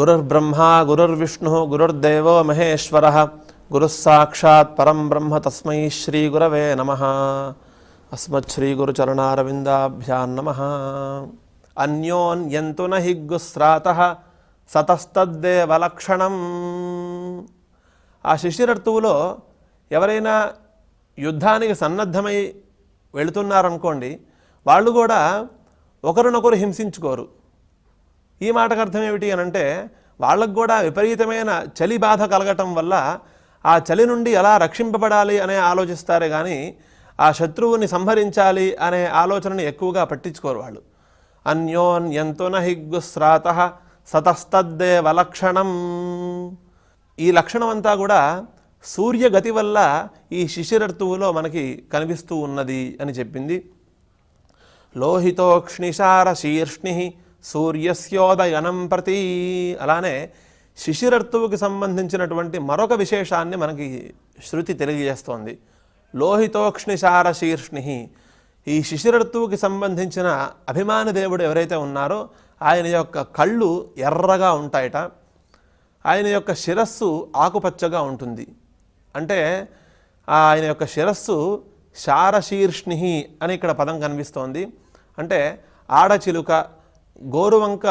గురుర్బ్రహ్మ గురుర్విష్ణు గురుర్దేవో మహేశ్వర గురుస్సాక్షాత్ పరం బ్రహ్మ తస్మై శ్రీ గురవే నమ అస్మశ్రీ గురుచరణారవిందాభ్యాం నమ అన్యోన్యంతు నహి గుస్రాత సతస్తద్దేవలక్షణం ఆ శిశిరర్తువులో ఎవరైనా యుద్ధానికి సన్నద్ధమై వెళుతున్నారనుకోండి వాళ్ళు కూడా ఒకరినొకరు హింసించుకోరు. ఈ మాటకు అర్థం ఏమిటి అని అంటే వాళ్ళకు కూడా విపరీతమైన చలి బాధ కలగటం వల్ల ఆ చలి నుండి ఎలా రక్షింపబడాలి అనే ఆలోచిస్తారే కానీ ఆ శత్రువుని సంహరించాలి అనే ఆలోచనని ఎక్కువగా పట్టించుకోరు వాళ్ళు. అన్యోన్యంతున హిగ్గుస్రాత సతస్తద్దేవ లక్షణం ఈ లక్షణం అంతా కూడా సూర్యగతి వల్ల ఈ శిశిరర్తువులో మనకి కనిపిస్తూ ఉన్నది అని చెప్పింది. లోహితోక్ష్ణిశార శీర్ష్ణి సూర్యస్యోదయనం ప్రతి. అలానే శిశిరర్తువుకి సంబంధించినటువంటి మరొక విశేషాన్ని మనకి శృతి తెలియజేస్తోంది. లోహితోక్ష్ణిశార శీర్ష్ణి ఈ శిశిరర్తువుకి సంబంధించిన అభిమాని దేవుడు ఎవరైతే ఉన్నారో ఆయన యొక్క కళ్ళు ఎర్రగా ఉంటాయట. ఆయన యొక్క శిరస్సు ఆకుపచ్చగా ఉంటుంది. అంటే ఆయన యొక్క శిరస్సు శారశీర్ష్ణి అని ఇక్కడ పదం కనిపిస్తోంది. అంటే ఆడచిలుక గోరువంక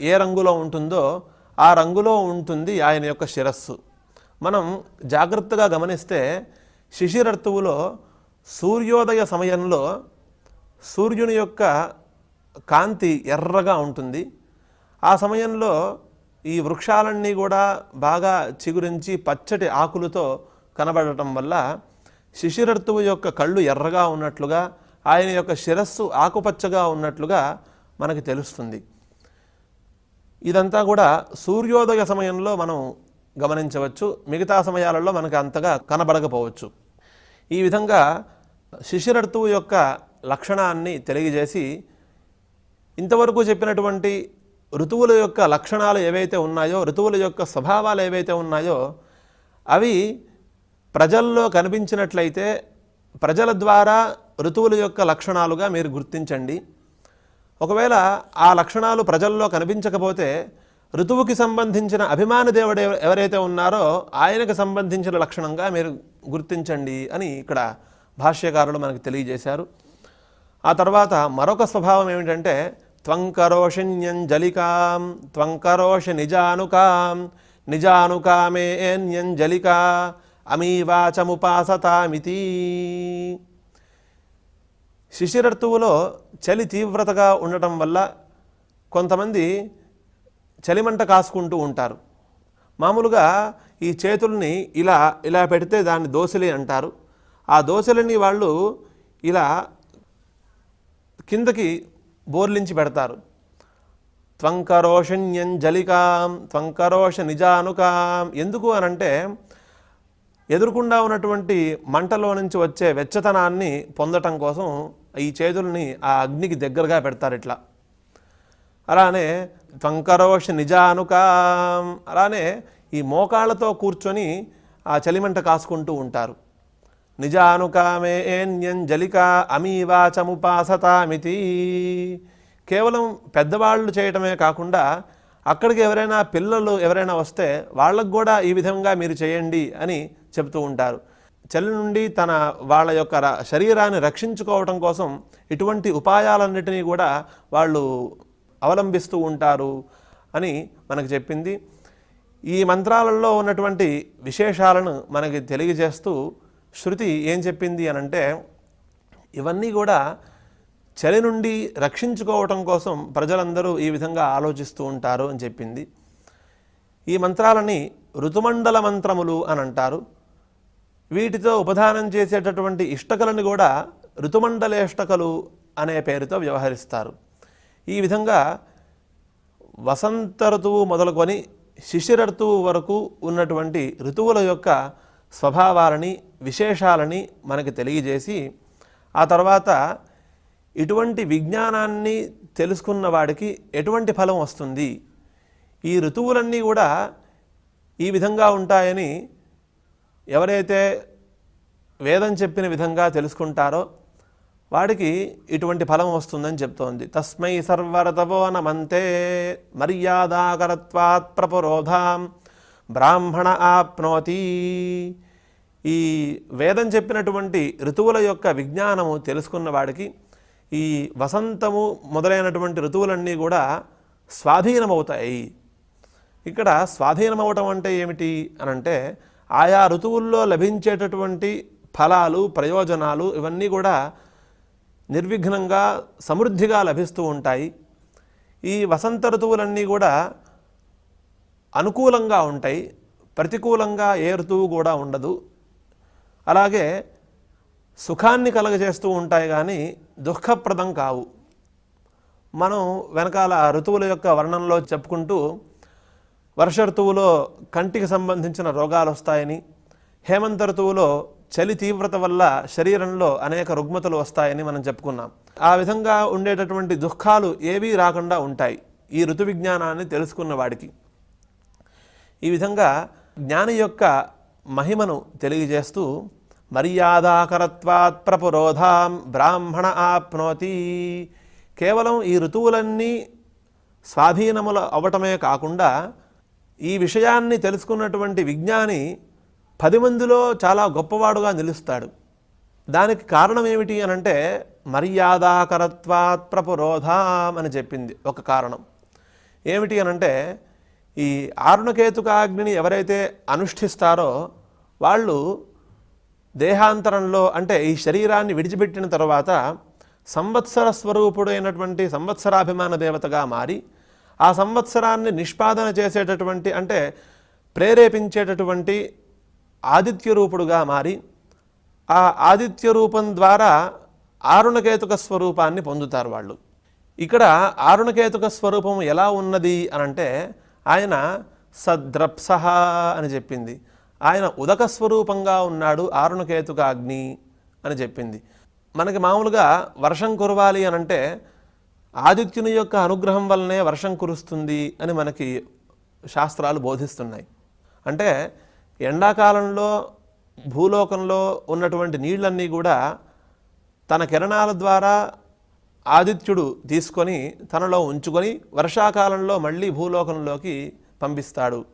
ఏ రంగులో ఉంటుందో ఆ రంగులో ఉంటుంది ఆయన యొక్క శిరస్సు. మనం జాగ్రత్తగా గమనిస్తే శిశిరర్తువులో సూర్యోదయ సమయంలో సూర్యుని యొక్క కాంతి ఎర్రగా ఉంటుంది. ఆ సమయంలో ఈ వృక్షాలన్నీ కూడా బాగా చిగురించి పచ్చటి ఆకులతో కనబడటం వల్ల శిశిరత్తువు యొక్క కళ్ళు ఎర్రగా ఉన్నట్లుగా ఆయన యొక్క శిరస్సు ఆకుపచ్చగా ఉన్నట్లుగా మనకు తెలుస్తుంది. ఇదంతా కూడా సూర్యోదయ సమయంలో మనం గమనించవచ్చు. మిగతా సమయాలలో మనకు అంతగా కనబడకపోవచ్చు. ఈ విధంగా శిశిరర్తువు యొక్క లక్షణాన్ని తెలియజేసి ఇంతవరకు చెప్పినటువంటి ఋతువుల యొక్క లక్షణాలు ఏవైతే ఉన్నాయో ఋతువుల యొక్క స్వభావాలు ఏవైతే ఉన్నాయో అవి ప్రజల్లో కనిపించినట్లయితే ప్రజల ద్వారా ఋతువుల యొక్క లక్షణాలుగా మీరు గుర్తించండి. ఒకవేళ ఆ లక్షణాలు ప్రజల్లో కనిపించకపోతే ఋతువుకి సంబంధించిన అభిమాన దేవుడు ఎవరైతే ఉన్నారో ఆయనకు సంబంధించిన లక్షణంగా మీరు గుర్తించండి అని ఇక్కడ భాష్యకారులు మనకు తెలియజేశారు. ఆ తర్వాత మరొక స్వభావం ఏమిటంటే త్వంకరోషిణ్యంజలికాం త్వంకరోష నిజానుకాం నిజానుకామేన్యంజలికా అమీవాచముపాసతామితి. శిశిరర్తువులో చలి తీవ్రతగా ఉండటం వల్ల కొంతమంది చలిమంట కాసుకుంటూ ఉంటారు. మామూలుగా ఈ చేతుల్ని ఇలా ఇలా పెడితే దాన్ని దోశలి అంటారు. ఆ దోశలని వాళ్ళు ఇలా కిందకి బోర్లించి పెడతారు. త్వంకరోషణ్యంజలికాం త్వంకరోష నిజానుకాం ఎందుకు అనంటే ఎదురుకుండా ఉన్నటువంటి మంటలో నుంచి వచ్చే వెచ్చతనాన్ని పొందటం కోసం ఈ చేతుల్ని ఆ అగ్నికి దగ్గరగా పెడతారు ఇట్లా. అలానే త్వంకరోష నిజానుకాం. అలానే ఈ మోకాళ్ళతో కూర్చొని ఆ చలిమంట కాసుకుంటూ ఉంటారు. నిజానుకామే ఏన్యంజలిక అమీవాచముపాసతామితి. కేవలం పెద్దవాళ్ళు చేయటమే కాకుండా అక్కడికి ఎవరైనా పిల్లలు ఎవరైనా వస్తే వాళ్ళకు కూడా ఈ విధంగా మీరు చేయండి అని చెబుతూ ఉంటారు. చలి నుండి తన వాళ్ళ యొక్క శరీరాన్ని రక్షించుకోవటం కోసం ఇటువంటి ఉపాయాలన్నిటినీ కూడా వాళ్ళు అవలంబిస్తూ ఉంటారు అని మనకు చెప్పింది. ఈ మంత్రాలలో ఉన్నటువంటి విశేషాలను మనకి తెలియజేస్తూ శృతి ఏం చెప్పింది అనంటే ఇవన్నీ కూడా చలి నుండి రక్షించుకోవటం కోసం ప్రజలందరూ ఈ విధంగా ఆలోచిస్తూ ఉంటారు అని చెప్పింది. ఈ మంత్రాలని ఋతుమండల మంత్రములు అని అంటారు. వీటితో ఉపధానం చేసేటటువంటి ఇష్టకలను కూడా ఋతుమండలేష్టకలు అనే పేరుతో వ్యవహరిస్తారు. ఈ విధంగా వసంత ఋతువు మొదలుకొని శిశిర ఋతువు వరకు ఉన్నటువంటి ఋతువుల యొక్క స్వభావాలని విశేషాలని మనకి తెలియజేసి ఆ తర్వాత ఇటువంటి విజ్ఞానాన్ని తెలుసుకున్న వాడికి ఎటువంటి ఫలం వస్తుంది? ఈ ఋతువులన్నీ కూడా ఈ విధంగా ఉంటాయని ఎవరైతే వేదం చెప్పిన విధంగా తెలుసుకుంటారో వాడికి ఇటువంటి ఫలం వస్తుందని చెప్తోంది. తస్మై సర్వరతవో నమంతే మర్యాదాకరత్వాత్ ప్రపురోధాం బ్రాహ్మణ ఆప్నోతి. ఈ వేదం చెప్పినటువంటి ఋతువుల యొక్క విజ్ఞానము తెలుసుకున్న వాడికి ఈ వసంతము మొదలైనటువంటి ఋతువులన్నీ కూడా స్వాధీనమవుతాయి. ఇక్కడ స్వాధీనమవటం అంటే ఏమిటి అనంటే అంటే ఆయా ఋతువుల్లో లభించేటటువంటి ఫలాలు ప్రయోజనాలు ఇవన్నీ కూడా నిర్విఘ్నంగా సమృద్ధిగా లభిస్తూ ఉంటాయి. ఈ వసంత ఋతువులన్నీ కూడా అనుకూలంగా ఉంటాయి. ప్రతికూలంగా ఏ ఋతువు కూడా ఉండదు. అలాగే సుఖాన్ని కలగజేస్తూ ఉంటాయి కానీ దుఃఖప్రదం కావు. మనం వెనకాల ఋతువుల యొక్క వర్ణంలో చెప్పుకుంటూ వర్ష ఋతువులో కంటికి సంబంధించిన రోగాలు వస్తాయని హేమంత ఋతువులో చలి తీవ్రత వల్ల శరీరంలో అనేక రుగ్మతలు వస్తాయని మనం చెప్పుకున్నాం. ఆ విధంగా ఉండేటటువంటి దుఃఖాలు ఏవీ రాకుండా ఉంటాయి ఈ ఋతు విజ్ఞానాన్ని తెలుసుకున్న వాడికి. ఈ విధంగా జ్ఞాని యొక్క మహిమను తెలియజేస్తూ మర్యాదాకరత్వాత్ ప్రపురోధాం బ్రాహ్మణ ఆప్నోతి. కేవలం ఈ ఋతువులన్నీ స్వాధీనములు అవ్వటమే కాకుండా ఈ విషయాన్ని తెలుసుకున్నటువంటి విజ్ఞాని పది మందిలో చాలా గొప్పవాడుగా నిలుస్తాడు. దానికి కారణం ఏమిటి అని అంటే మర్యాదాకరత్వాత్ ప్రపురోధాం అని చెప్పింది ఒక కారణం. ఏమిటి అనంటే ఈ ఆరుణకేతుకాగ్నిని ఎవరైతే అనుష్ఠిస్తారో వాళ్ళు దేహాంతరంలో అంటే ఈ శరీరాన్ని విడిచిపెట్టిన తర్వాత సంవత్సర స్వరూపుడైనటువంటి సంవత్సరాభిమాన దేవతగా మారి ఆ సంవత్సరాన్ని నిష్పాదన చేసేటటువంటి అంటే ప్రేరేపించేటటువంటి ఆదిత్య రూపుడుగా మారి ఆ ఆదిత్య రూపం ద్వారా ఆరుణకేతుక స్వరూపాన్ని పొందుతారు వాళ్ళు. ఇక్కడ ఆరుణకేతుక స్వరూపం ఎలా ఉన్నది అనంటే ఆయన సద్రప్సహ అని చెప్పింది. ఆయన ఉదక స్వరూపంగా ఉన్నాడు ఆరుణకేతుక అగ్ని అని చెప్పింది. మనకి మామూలుగా వర్షం కురవాలి అనంటే ఆదిత్యుని యొక్క అనుగ్రహం వల్లనే వర్షం కురుస్తుంది అని మనకి శాస్త్రాలు బోధిస్తున్నాయి. అంటే ఎండాకాలంలో భూలోకంలో ఉన్నటువంటి నీళ్ళన్నీ కూడా తన కిరణాల ద్వారా ఆదిత్యుడు తీసుకొని తనలో ఉంచుకొని వర్షాకాలంలో మళ్ళీ భూలోకంలోకి పంపిస్తాడు.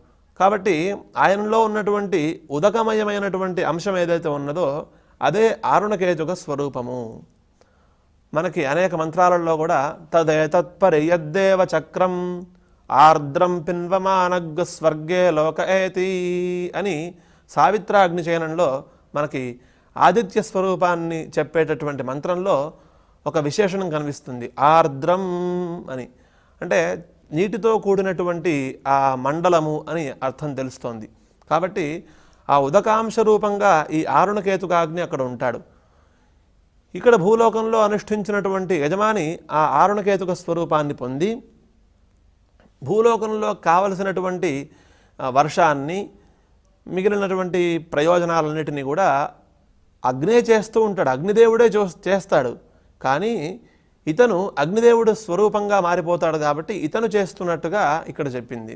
కాబట్టి ఆయనలో ఉన్నటువంటి ఉదకమయమైనటువంటి అంశం ఏదైతే ఉన్నదో అదే ఆరుణకేతుక స్వరూపము. మనకి అనేక మంత్రాలలో కూడా తదేతత్పరి యద్దేవ చక్రం ఆర్ద్రం పిన్వమానగ్ స్వర్గే లోక ఏతి అని సావిత్రాగ్ని చయనంలో మనకి ఆదిత్య స్వరూపాన్ని చెప్పేటటువంటి మంత్రంలో ఒక విశేషణం కనిపిస్తుంది. ఆర్ద్రం అని. అంటే నీటితో కూడినటువంటి ఆ మండలము అని అర్థం తెలుస్తోంది. కాబట్టి ఆ ఉదకాంశ రూపంగా ఈ ఆరుణకేతుకాగ్ని అక్కడ ఉంటాడు. ఇక్కడ భూలోకంలో అనుష్ఠించినటువంటి యజమాని ఆ ఆరుణకేతుక స్వరూపాన్ని పొంది భూలోకంలో కావలసినటువంటి వర్షాన్ని మిగిలినటువంటి ప్రయోజనాలన్నిటినీ కూడా అగ్నే చేస్తూ ఉంటాడు. అగ్నిదేవుడే చూ చేస్తాడు. కానీ ఇతను అగ్నిదేవుడు స్వరూపంగా మారిపోతాడు కాబట్టి ఇతను చేస్తున్నట్టుగా ఇక్కడ చెప్పింది.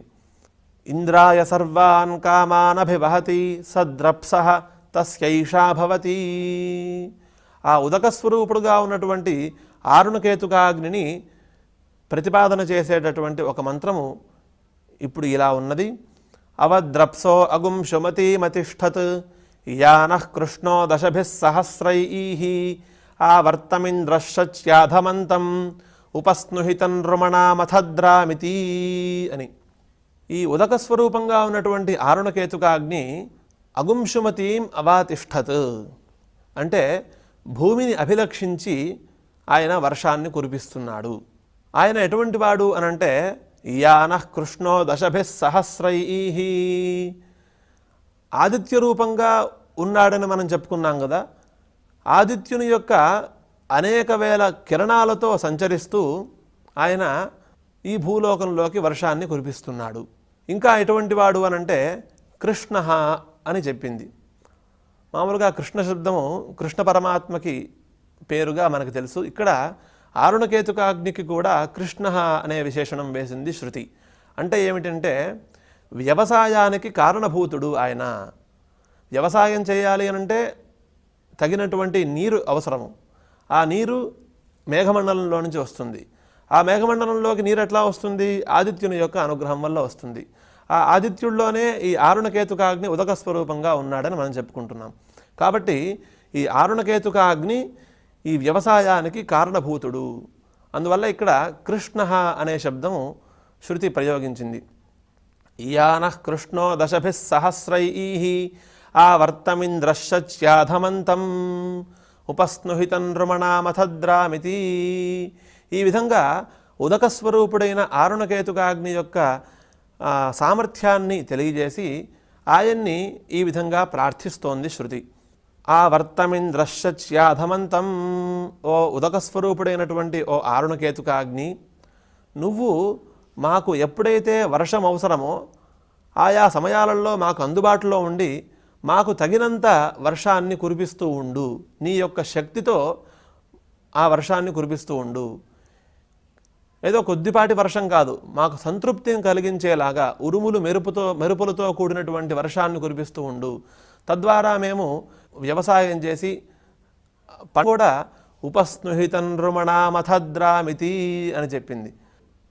ఇంద్రాయ సర్వాన్ కామానభివహతి సద్రప్స తస్యైషా భవతి. ఆ ఉదక స్వరూపుడుగా ఉన్నటువంటి ఆరుణకేతుకాగ్నిని ప్రతిపాదన చేసేటటువంటి ఒక మంత్రము ఇప్పుడు ఇలా ఉన్నది. అవద్రప్సో అగుం శుమతీమతిష్టత్ యానః కృష్ణో దశభిः సహస్రైः ఆవర్తమింద్రశ్చ్యాధమంతం ఉపస్నుహితం రుమణామథద్రామితి అని. ఈ ఉదక స్వరూపంగా ఉన్నటువంటి ఆరుణకేతుకాగ్ని అగుంశుమతీం అవాతిష్టత్ అంటే భూమిని అభిలక్షించి ఆయన వర్షాన్ని కురిపిస్తున్నాడు. ఆయన ఎటువంటి వాడు అనంటే యాన కృష్ణో దశభిः సహస్రైః ఆదిత్య రూపంగా ఉన్నాడని మనం చెప్పుకున్నాం కదా. ఆదిత్యుని యొక్క అనేక వేల కిరణాలతో సంచరిస్తూ ఆయన ఈ భూలోకంలోకి వర్షాన్ని కురిపిస్తున్నాడు. ఇంకా ఎటువంటి వాడు అనంటే కృష్ణ అని చెప్పింది. మామూలుగా కృష్ణ శబ్దము కృష్ణ పరమాత్మకి పేరుగా మనకు తెలుసు. ఇక్కడ ఆరుణకేతుకాగ్నికి కూడా కృష్ణ అనే విశేషణం వేసింది శృతి. అంటే ఏమిటంటే వ్యవసాయానికి కారణభూతుడు ఆయన. వ్యవసాయం చేయాలి అనంటే తగినటువంటి నీరు అవసరము. ఆ నీరు మేఘమండలంలో నుంచి వస్తుంది. ఆ మేఘమండలంలోకి నీరు ఎట్లా వస్తుంది? ఆదిత్యుని యొక్క అనుగ్రహం వల్ల వస్తుంది. ఆ ఆదిత్యుల్లోనే ఈ ఆరుణకేతుక అగ్ని ఉదక స్వరూపంగా ఉన్నాడని మనం చెప్పుకుంటున్నాం. కాబట్టి ఈ ఆరుణకేతుక అగ్ని ఈ వ్యవసాయానికి కారణభూతుడు. అందువల్ల ఇక్కడ కృష్ణ అనే శబ్దము శృతి ప్రయోగించింది. ఇయాన కృష్ణో దశభిः సహస్రైः ఆవర్తమింద్రశ్చాధమంతం ఉపస్నుహితం నృమణామథద్రామితి ఈ విధంగా ఉదక స్వరూపుడైన ఆరుణకేతుకాగ్ని యొక్క సామర్థ్యాన్ని తెలియజేసి ఆయన్ని ఈ విధంగా ప్రార్థిస్తోంది శృతి. ఆ వర్తమింద్రశ్చాధమంతం ఓ ఉదకస్వరూపుడైనటువంటి ఓ ఆరుణకేతుకాగ్ని నువ్వు మాకు ఎప్పుడైతే వర్షం అవసరమో ఆయా సమయాలలో మాకు అందుబాటులో ఉండి మాకు తగినంత వర్షాన్ని కురిపిస్తూ ఉండు. నీ యొక్క శక్తితో ఆ వర్షాన్ని కురిపిస్తూ ఉండు. ఏదో కొద్దిపాటి వర్షం కాదు. మాకు సంతృప్తిని కలిగించేలాగా ఉరుములు మెరుపుతో మెరుపులతో కూడినటువంటి వర్షాన్ని కురిపిస్తూ ఉండు. తద్వారా మేము వ్యవసాయం చేసి కూడా ఉపస్నుహితం రుమణామథద్రామితి అని చెప్పింది.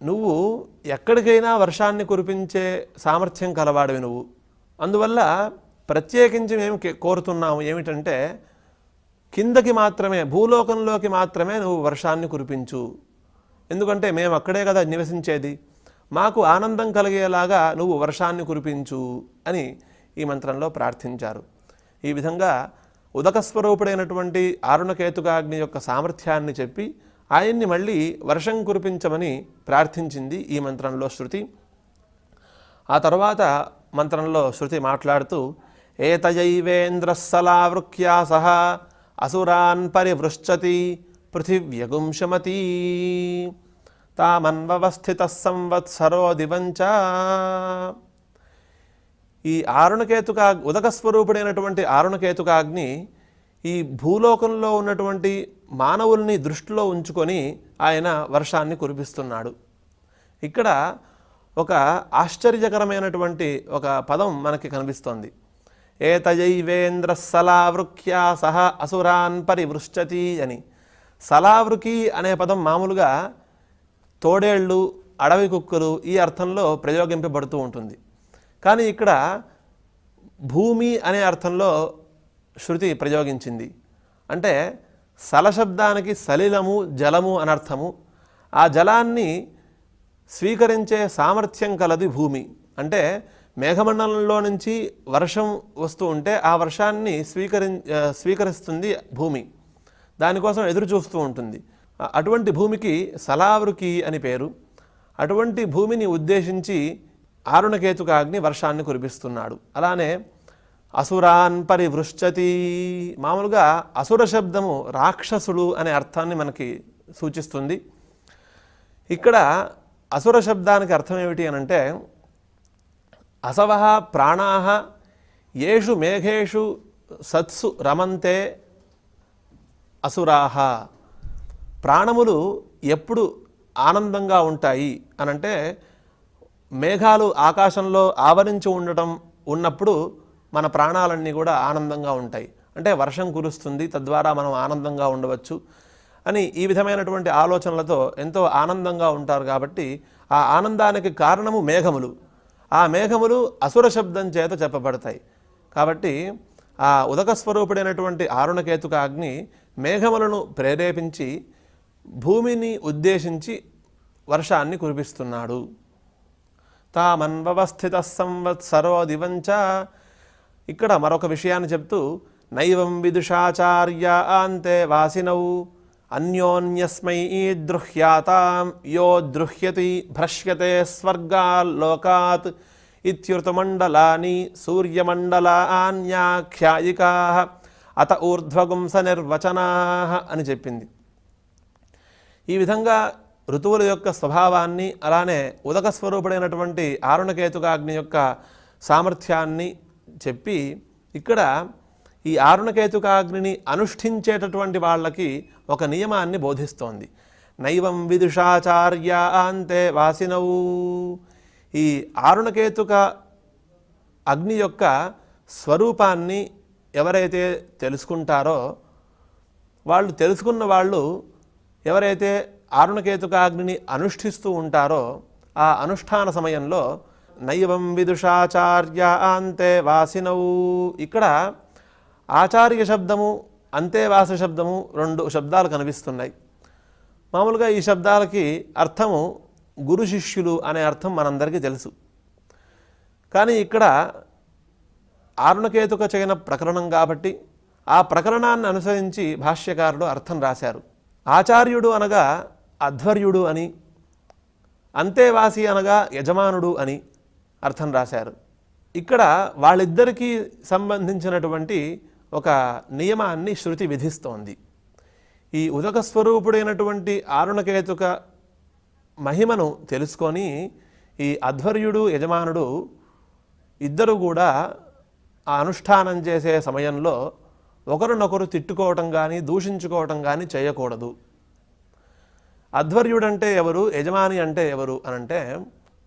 నువ్వు ఎక్కడికైనా వర్షాన్ని కురిపించే సామర్థ్యం కలవాడివి నువ్వు. అందువల్ల ప్రత్యేకించి మేము కే- కోరుతున్నాము ఏమిటంటే కిందకి మాత్రమే భూలోకంలోకి మాత్రమే నువ్వు వర్షాన్ని కురిపించు. ఎందుకంటే మేము అక్కడే కదా నివసించేది. మాకు ఆనందం కలిగేలాగా నువ్వు వర్షాన్ని కురిపించు అని ఈ మంత్రంలో ప్రార్థించారు. ఈ విధంగా ఉదక స్వరూపుడైనటువంటి యొక్క సామర్థ్యాన్ని చెప్పి ఆయన్ని మళ్ళీ వర్షం కురిపించమని ప్రార్థించింది ఈ మంత్రంలో శృతి. ఆ తర్వాత మంత్రంలో శృతి మాట్లాడుతూ ఏతయైవేంద్రస్సలావృక్యా సహ అసురాన్ పరివృశ్చతి పృథివ్యగుంశమతీ తామన్వస్థిత సంవత్సరో దివంచ ఈ ఆరుణకేతుక ఉదక స్వరూపుడైనటువంటి ఆరుణకేతుకాగ్ని ఈ భూలోకంలో ఉన్నటువంటి మానవుల్ని దృష్టిలో ఉంచుకొని ఆయన వర్షాన్ని కురిపిస్తున్నాడు. ఇక్కడ ఒక ఆశ్చర్యకరమైనటువంటి ఒక పదం మనకి కనిపిస్తోంది. ఏతయైవేంద్ర సలావృక్యా సహ అసురాన్ పరివృశ్చతి అని. సలావృకి అనే పదం మామూలుగా తోడేళ్ళు అడవి కుక్కలు ఈ అర్థంలో ప్రయోగింపబడుతూ ఉంటుంది. కానీ ఇక్కడ భూమి అనే అర్థంలో శృతి ప్రయోగించింది. అంటే సలశబ్దానికి సలిలము జలము అనర్థము. ఆ జలాన్ని స్వీకరించే సామర్థ్యం కలది భూమి. అంటే మేఘమండలంలో నుంచి వర్షం వస్తూ ఉంటే ఆ వర్షాన్ని స్వీకరి స్వీకరిస్తుంది భూమి. దానికోసం ఎదురు చూస్తూ ఉంటుంది. అటువంటి భూమికి సలావృకి అని పేరు. అటువంటి భూమిని ఉద్దేశించి ఆరుణకేతుకాగ్ని వర్షాన్ని కురిపిస్తున్నాడు. అలానే అసురాన్ పరివృశ్చతి మామూలుగా అసుర శబ్దము రాక్షసుడు అనే అర్థాన్ని మనకి సూచిస్తుంది. ఇక్కడ అసుర శబ్దానికి అర్థం ఏమిటి అని అంటే అసవ ప్రాణా ఏషు మేఘేషు సత్సు రమంతే అసురాహ. ప్రాణములు ఎప్పుడు ఆనందంగా ఉంటాయి అనంటే మేఘాలు ఆకాశంలో ఆవరించి ఉండటం ఉన్నప్పుడు మన ప్రాణాలన్నీ కూడా ఆనందంగా ఉంటాయి. అంటే వర్షం కురుస్తుంది తద్వారా మనం ఆనందంగా ఉండవచ్చు అని ఈ విధమైనటువంటి ఆలోచనలతో ఎంతో ఆనందంగా ఉంటారు కాబట్టి ఆ ఆనందానికి కారణము మేఘములు. ఆ మేఘములు అసుర శబ్దం చేత చెప్పబడతాయి. కాబట్టి ఆ ఉదక స్వరూపుడైనటువంటి ఆరుణకేతుక అగ్ని మేఘములను ప్రేరేపించి భూమిని ఉద్దేశించి వర్షాన్ని కురిపిస్తున్నాడు. తామన్వస్థిత సంవత్సరో దివంచ ఇక్కడ మరొక విషయాన్ని చెప్తూ నైవం విదుషాచార్య అంతే వాసినౌ. అన్యోన్యస్మై దృహ్యాతాం యో దృహ్యతి భ్రష్యతే స్వర్గాల్లోకాత్. ఇత్యుతమండలాని సూర్యమండలాన్యాఖ్యాయికా. అత ఊర్ధ్వగుంస నిర్వచనా అని చెప్పింది. ఈ విధంగా ఋతువుల యొక్క స్వభావాన్ని అలానే ఉదక స్వరూపుడైనటువంటి ఆరుణకేతుకాగ్ని యొక్క సామర్థ్యాన్ని చెప్పి ఇక్కడ ఈ ఆరుణకేతుకాగ్నిని అనుష్ఠించేటటువంటి వాళ్ళకి ఒక నియమాన్ని బోధిస్తోంది. నైవం విదుషాచార్య అంతే వాసినవు ఈ ఆరుణకేతుక అగ్ని యొక్క స్వరూపాన్ని ఎవరైతే తెలుసుకుంటారో వాళ్ళు తెలుసుకున్న వాళ్ళు ఎవరైతే ఆరుణకేతుకాగ్నిని అనుష్ఠిస్తూ ఉంటారో ఆ అనుష్ఠాన సమయంలో నైవం విదుషాచార్య అంతే వాసినవు. ఇక్కడ ఆచార్య శబ్దము అంతేవాస శబ్దము రెండు శబ్దాలు కనిపిస్తున్నాయి. మామూలుగా ఈ శబ్దాలకి అర్థము గురు శిష్యులు అనే అర్థం మనందరికీ తెలుసు. కానీ ఇక్కడ ఆరుణకేతుక చైన ప్రకరణం కాబట్టి ఆ ప్రకరణాన్ని అనుసరించి భాష్యకారుడు అర్థం రాశారు. ఆచార్యుడు అనగా అధ్వర్యుడు అని అంతేవాసి అనగా యజమానుడు అని అర్థం రాశారు. ఇక్కడ వాళ్ళిద్దరికీ సంబంధించినటువంటి ఒక నియమాన్ని శృతి విధిస్తోంది. ఈ ఉదక స్వరూపుడైనటువంటి ఆరుణకేతుక మహిమను తెలుసుకొని ఈ అధ్వర్యుడు యజమానుడు ఇద్దరు కూడా ఆ అనుష్ఠానం చేసే సమయంలో ఒకరినొకరు తిట్టుకోవటం కానీ దూషించుకోవటం కానీ చేయకూడదు. అధ్వర్యుడంటే ఎవరు యజమాని అంటే ఎవరు అని అంటే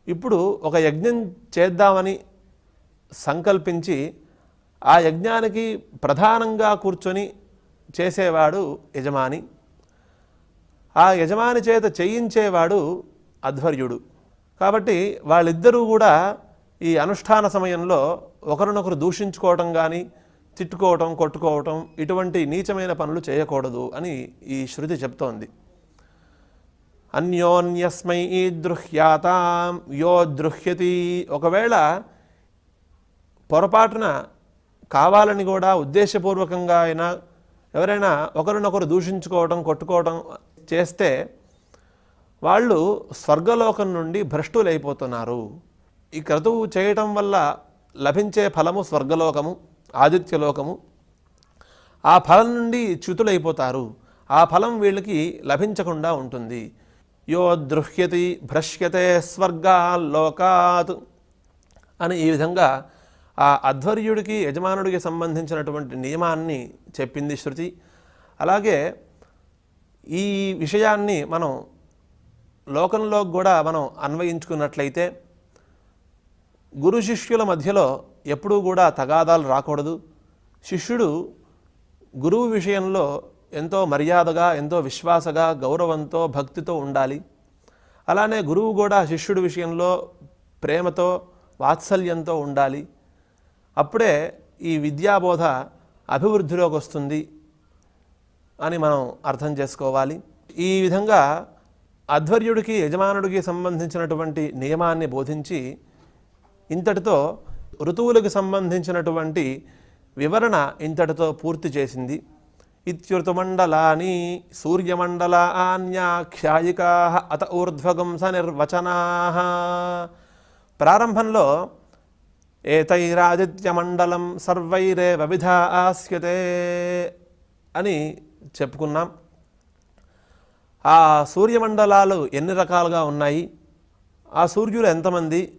ఇప్పుడు ఒక యజ్ఞం చేద్దామని సంకల్పించి ఆ యజ్ఞానికి ప్రధానంగా కూర్చొని చేసేవాడు యజమాని. ఆ యజమాని చేత చేయించేవాడు అధ్వర్యుడు. కాబట్టి వాళ్ళిద్దరూ కూడా ఈ అనుష్ఠాన సమయంలో ఒకరినొకరు దూషించుకోవటం కానీ తిట్టుకోవటం కొట్టుకోవటం ఇటువంటి నీచమైన పనులు చేయకూడదు అని ఈ శృతి చెప్తోంది. అన్యోన్యస్మై దృహ్యాతాం యో దృహ్యతి. ఒకవేళ పొరపాటున కావాలని కూడా ఉద్దేశపూర్వకంగా అయినా ఎవరైనా ఒకరినొకరు దూషించుకోవడం కొట్టుకోవడం చేస్తే వాళ్ళు స్వర్గలోకం నుండి భ్రష్టులైపోతున్నారు. ఈ క్రతువు చేయటం వల్ల లభించే ఫలము స్వర్గలోకము ఆదిత్యలోకము ఆ ఫలం నుండి చ్యుతులైపోతారు. ఆ ఫలం వీళ్ళకి లభించకుండా ఉంటుంది. యో దృహ్యతి భ్రష్యతే స్వర్గాల్లోకాత్ అని ఈ విధంగా ఆ అధ్వర్యుడికి యజమానుడికి సంబంధించినటువంటి నియమాన్ని చెప్పింది శృతి. అలాగే ఈ విషయాన్ని మనం లోకంలో కూడా మనం అన్వయించుకున్నట్లయితే గురు శిష్యుల మధ్యలో ఎప్పుడూ కూడా తగాదాలు రాకూడదు. శిష్యుడు గురువు విషయంలో ఎంతో మర్యాదగా ఎంతో విశ్వాసగా గౌరవంతో భక్తితో ఉండాలి. అలానే గురువు కూడా శిష్యుడి విషయంలో ప్రేమతో వాత్సల్యంతో ఉండాలి. అప్పుడే ఈ విద్యాబోధ అభివృద్ధిలోకి వస్తుంది అని మనం అర్థం చేసుకోవాలి. ఈ విధంగా అధ్వర్యుడికి యజమానుడికి సంబంధించినటువంటి నియమాన్ని బోధించి ఇంతటితో ఋతువులకు సంబంధించినటువంటి వివరణ ఇంతటితో పూర్తి చేసింది. ఇత్యుతుమండలాని సూర్యమండలాన్యాఖ్యాయికా అత ఊర్ధ్వగుంస నిర్వచనా. ప్రారంభంలో ఏతైరాదిత్యమండలం సర్వైరేవ వివిధ ఆస్యతే అని చెప్పుకున్నాం. ఆ సూర్యమండలాలు ఎన్ని రకాలుగా ఉన్నాయి? ఆ సూర్యులు ఎంతమంది?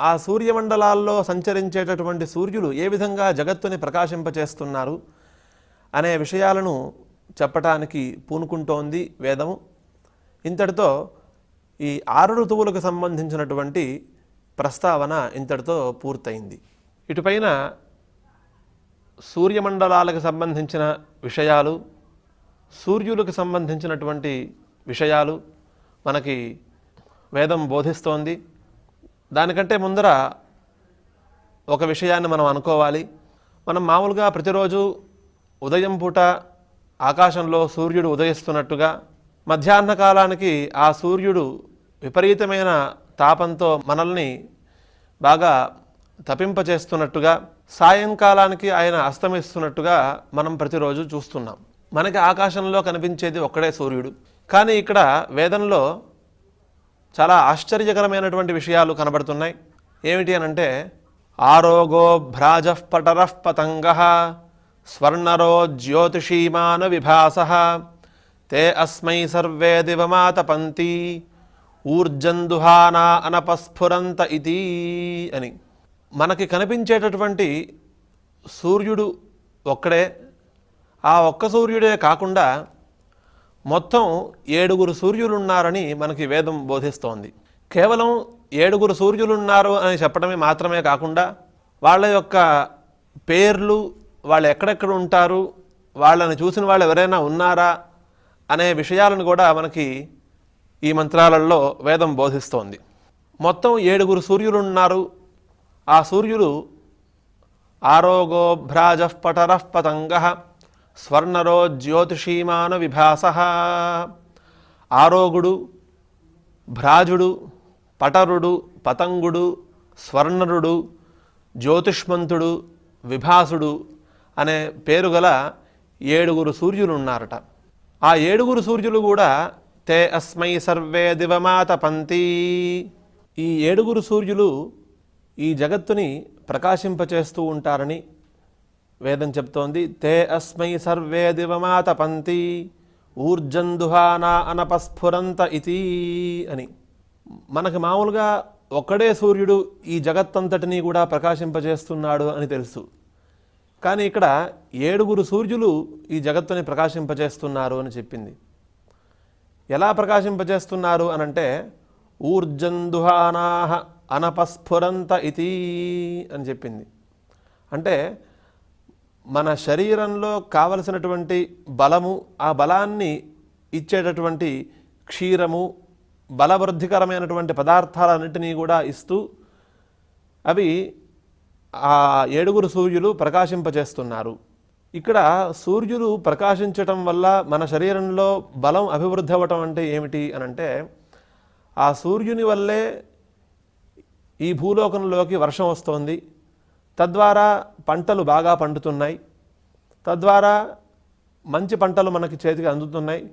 ఆ సూర్యమండలాల్లో సంచరించేటటువంటి సూర్యులు ఏ విధంగా జగత్తుని ప్రకాశింపచేస్తున్నారు అనే విషయాలను చెప్పటానికి పూనుకుంటోంది వేదము. ఇంతటితో ఈ ఆరు ఋతువులకు సంబంధించినటువంటి ప్రస్తావన ఇంతటితో పూర్తయింది. ఇటుపైన సూర్యమండలాలకు సంబంధించిన విషయాలు సూర్యులకు సంబంధించినటువంటి విషయాలు మనకి వేదం బోధిస్తోంది. దానికంటే ముందర ఒక విషయాన్ని మనం అనుకోవాలి. మనం మామూలుగా ప్రతిరోజు ఉదయం పూట ఆకాశంలో సూర్యుడు ఉదయిస్తున్నట్టుగా మధ్యాహ్న కాలానికి ఆ సూర్యుడు విపరీతమైన తాపంతో మనల్ని బాగా తపింపచేస్తున్నట్టుగా సాయంకాలానికి ఆయన అస్తమిస్తున్నట్టుగా మనం ప్రతిరోజు చూస్తున్నాం. మనకి ఆకాశంలో కనిపించేది ఒక్కడే సూర్యుడు. కానీ ఇక్కడ వేదంలో చాలా ఆశ్చర్యకరమైనటువంటి విషయాలు కనబడుతున్నాయి. ఏమిటి అని అంటే ఆరోగో భ్రాజఃపటర పతంగ స్వర్ణరో జ్యోతిషీమాన విభాస తే అస్మై సర్వే దివమాతపంతి ఊర్జందుహానా అనపస్ఫురంత ఇది అని. మనకి కనిపించేటటువంటి సూర్యుడు ఒక్కడే. ఆ ఒక్క సూర్యుడే కాకుండా మొత్తం ఏడుగురు సూర్యులు ఉన్నారని మనకి వేదం బోధిస్తోంది. కేవలం ఏడుగురు సూర్యులు ఉన్నారు అని చెప్పడమే మాత్రమే కాకుండా వాళ్ళ యొక్క పేర్లు వాళ్ళు ఎక్కడెక్కడ ఉంటారు వాళ్ళని చూసిన వాళ్ళు ఎవరైనా ఉన్నారా అనే విషయాలను కూడా మనకి ఈ మంత్రాలలో వేదం బోధిస్తోంది. మొత్తం ఏడుగురు సూర్యులు ఉన్నారు ఆ సూర్యులు ఆరోగో భ్రాజ పటర పతంగ స్వర్ణరో జ్యోతిషీమాన విభాస. ఆరోగుడు భ్రాజుడు పటరుడు పతంగుడు స్వర్ణరుడు జ్యోతిష్మంతుడు విభాసుడు అనే పేరు గల ఏడుగురు సూర్యులు ఉన్నారట ఆ ఏడుగురు సూర్యులు కూడా తే అస్మై సర్వే దివమాత పంతి. ఈ ఏడుగురు సూర్యులు ఈ జగత్తుని ప్రకాశింపచేస్తూ ఉంటారని వేదం చెప్తోంది తే అస్మై సర్వే దివమాతపంతి ఊర్జందుహానా అనపస్ఫురంత ఇది అని. మనకి మామూలుగా ఒక్కడే సూర్యుడు ఈ జగత్తంతటినీ కూడా ప్రకాశింపజేస్తున్నాడు అని తెలుసు. కానీ ఇక్కడ ఏడుగురు సూర్యులు ఈ జగత్తుని ప్రకాశింపజేస్తున్నారు అని చెప్పింది. ఎలా ప్రకాశింపజేస్తున్నారు అనంటే ఊర్జందుహానాహ అనపస్ఫురంత ఇది అని చెప్పింది. అంటే మన శరీరంలో కావలసినటువంటి బలము ఆ బలాన్ని ఇచ్చేటటువంటి క్షీరము బలవృద్ధికరమైనటువంటి పదార్థాలన్నింటినీ కూడా ఇస్తూ అవి ఆ ఏడుగురు సూర్యులు ప్రకాశింపజేస్తున్నారు ఇక్కడ సూర్యులు ప్రకాశించటం వల్ల మన శరీరంలో బలం అభివృద్ధి అవ్వటం అంటే ఏమిటి అనంటే ఆ సూర్యుని వల్లే ఈ భూలోకంలోకి వర్షం వస్తోంది. తద్వారా పంటలు బాగా పండుతున్నాయి. తద్వారా మంచి పంటలు మనకి చేతికి అందుతున్నాయి.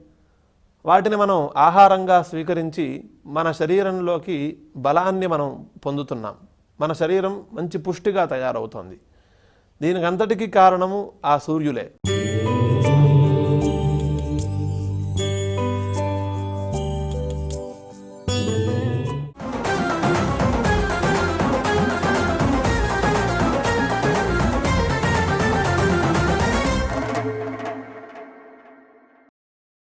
వాటిని మనం ఆహారంగా స్వీకరించి మన శరీరంలోకి బలాన్ని మనం పొందుతున్నాం. మన శరీరం మంచి పుష్టిగా తయారవుతోంది. దీనికంతటికీ కారణము ఆ సూర్యులే.